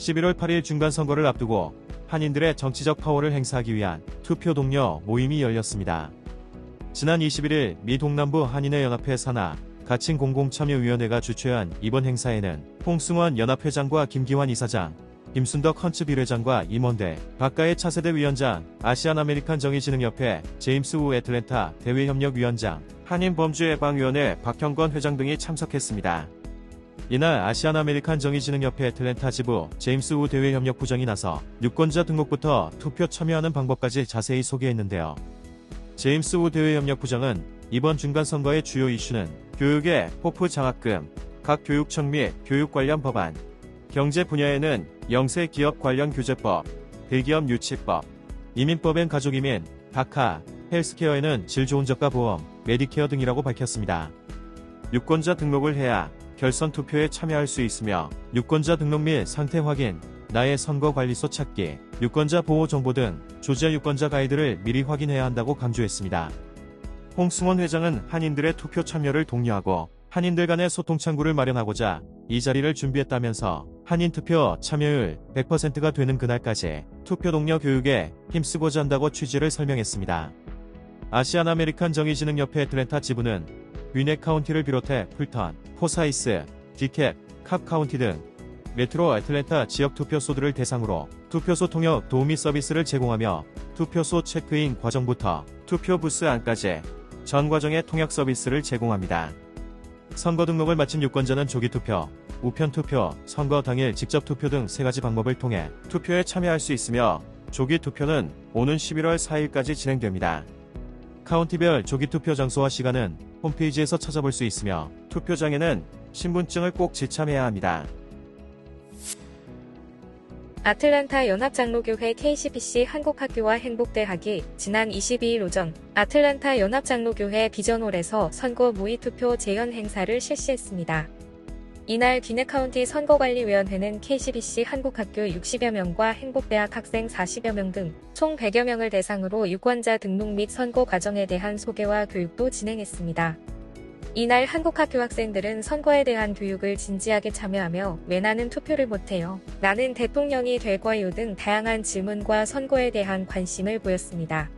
11월 8일 중간선거를 앞두고 한인들의 정치적 파워를 행사하기 위한 투표 동료 모임이 열렸습니다. 지난 21일 미 동남부 한인회 연합회 산하 가칭 공공참여위원회가 주최한 이번 행사에는 홍승원 연합회장과 김기환 이사장, 김순덕 헌츠 비례장과 임원대, 박가의 차세대 위원장, 아시안 아메리칸 정의진흥협회, 제임스 우 애틀랜타 대외협력위원장, 한인범주예방위원회 박형건 회장 등이 참석했습니다. 이날 아시안 아메리칸 정의진흥협회 애틀랜타 지부 제임스 우 대외 협력 부장이 나서 유권자 등록부터 투표 참여하는 방법까지 자세히 소개했는데요. 제임스 우 대외 협력 부장은 이번 중간 선거의 주요 이슈는 교육의 포프 장학금, 각 교육청 및 교육 관련 법안, 경제 분야에는 영세 기업 관련 규제법, 대기업 유치법, 이민법엔 가족 이민, 다카, 헬스케어에는 질 좋은 저가 보험, 메디케어 등이라고 밝혔습니다. 유권자 등록을 해야 결선 투표에 참여할 수 있으며 유권자 등록 및 상태 확인, 나의 선거관리소 찾기, 유권자 보호 정보 등 조지아 유권자 가이드를 미리 확인해야 한다고 강조했습니다. 홍승원 회장은 한인들의 투표 참여를 독려하고 한인들 간의 소통 창구를 마련하고자 이 자리를 준비했다면서 한인 투표 참여율 100%가 되는 그날까지 투표 동료 교육에 힘쓰고자 한다고 취지를 설명했습니다. 아시안 아메리칸 정의진흥협회 애틀랜타 지부는 위넥 카운티를 비롯해 풀턴, 포사이스, 디캡, 캅 카운티 등 메트로 애틀랜타 지역 투표소들을 대상으로 투표소 통역 도우미 서비스를 제공하며 투표소 체크인 과정부터 투표 부스 안까지 전 과정의 통역 서비스를 제공합니다. 선거 등록을 마친 유권자는 조기 투표, 우편 투표, 선거 당일 직접 투표 등 세 가지 방법을 통해 투표에 참여할 수 있으며 조기 투표는 오는 11월 4일까지 진행됩니다. 카운티별 조기 투표 장소와 시간은 홈페이지에서 찾아볼 수 있으며 투표장에는 신분증을 꼭 지참해야 합니다. 아틀란타 연합장로교회 KCBC 한국학교와 행복대학이 지난 22일 오전 아틀란타 연합장로교회 비전홀에서 선거 모의투표 재연 행사를 실시했습니다. 이날 귀네카운티 선거관리위원회는 KCBC 한국학교 60여 명과 행복대학 학생 40여 명 등 총 100여 명을 대상으로 유권자 등록 및 선거 과정에 대한 소개와 교육도 진행했습니다. 이날 한국학교 학생들은 선거에 대한 교육을 진지하게 참여하며 왜 나는 투표를 못해요? 나는 대통령이 될 거요 등 다양한 질문과 선거에 대한 관심을 보였습니다.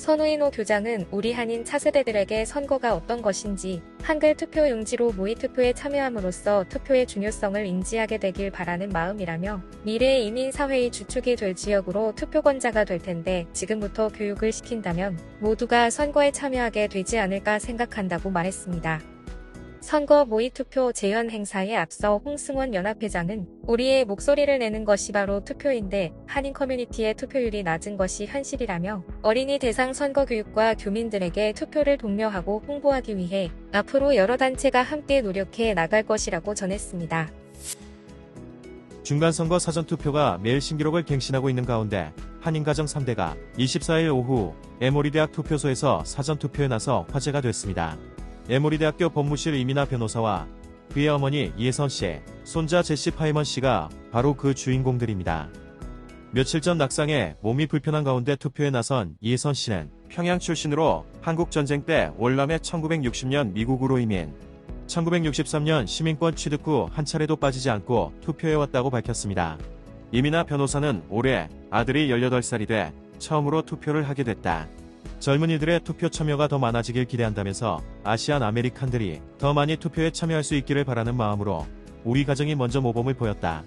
선우인호 교장은 우리 한인 차세대들에게 선거가 어떤 것인지 한글 투표 용지로 모의 투표에 참여함으로써 투표의 중요성을 인지하게 되길 바라는 마음이라며 미래의 이민 사회의 주축이 될 지역으로 투표권자가 될 텐데 지금부터 교육을 시킨다면 모두가 선거에 참여하게 되지 않을까 생각한다고 말했습니다. 선거 모의투표 재현 행사에 앞서 홍승원 연합회장은 우리의 목소리를 내는 것이 바로 투표인데 한인 커뮤니티의 투표율이 낮은 것이 현실이라며 어린이 대상 선거 교육과 교민들에게 투표를 독려하고 홍보하기 위해 앞으로 여러 단체가 함께 노력해 나갈 것이라고 전했습니다. 중간선거 사전투표가 매일 신기록을 갱신하고 있는 가운데 한인가정 3대가 24일 오후 에모리대학 투표소에서 사전투표에 나서 화제가 됐습니다. 에모리대학교 법무실 이민아 변호사와 그의 어머니 이혜선 씨, 손자 제시 파이먼 씨가 바로 그 주인공들입니다. 며칠 전 낙상에 몸이 불편한 가운데 투표에 나선 이혜선 씨는 평양 출신으로 한국 전쟁 때 월남에 1960년 미국으로 이민, 1963년 시민권 취득 후 한 차례도 빠지지 않고 투표해 왔다고 밝혔습니다. 이민아 변호사는 올해 아들이 18살이 돼 처음으로 투표를 하게 됐다. 젊은이들의 투표 참여가 더 많아지길 기대한다면서 아시안 아메리칸들이 더 많이 투표에 참여할 수 있기를 바라는 마음으로 우리 가정이 먼저 모범을 보였다.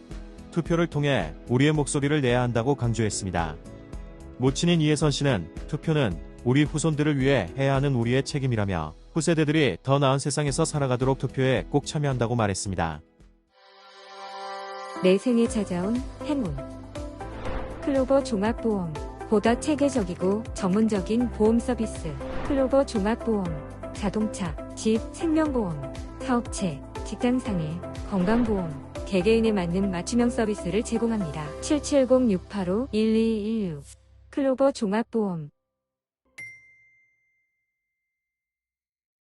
투표를 통해 우리의 목소리를 내야 한다고 강조했습니다. 모친인 이혜선 씨는 투표는 우리 후손들을 위해 해야 하는 우리의 책임이라며 후세대들이 더 나은 세상에서 살아가도록 투표에 꼭 참여한다고 말했습니다. 내 생에 찾아온 행운. 클로버 종합보험. 보다 체계적이고 전문적인 보험 서비스. 클로버 종합보험. 자동차, 집, 생명보험, 사업체, 직장상해, 건강보험. 개개인에 맞는 맞춤형 서비스를 제공합니다. 770-685-1216. 클로버 종합보험.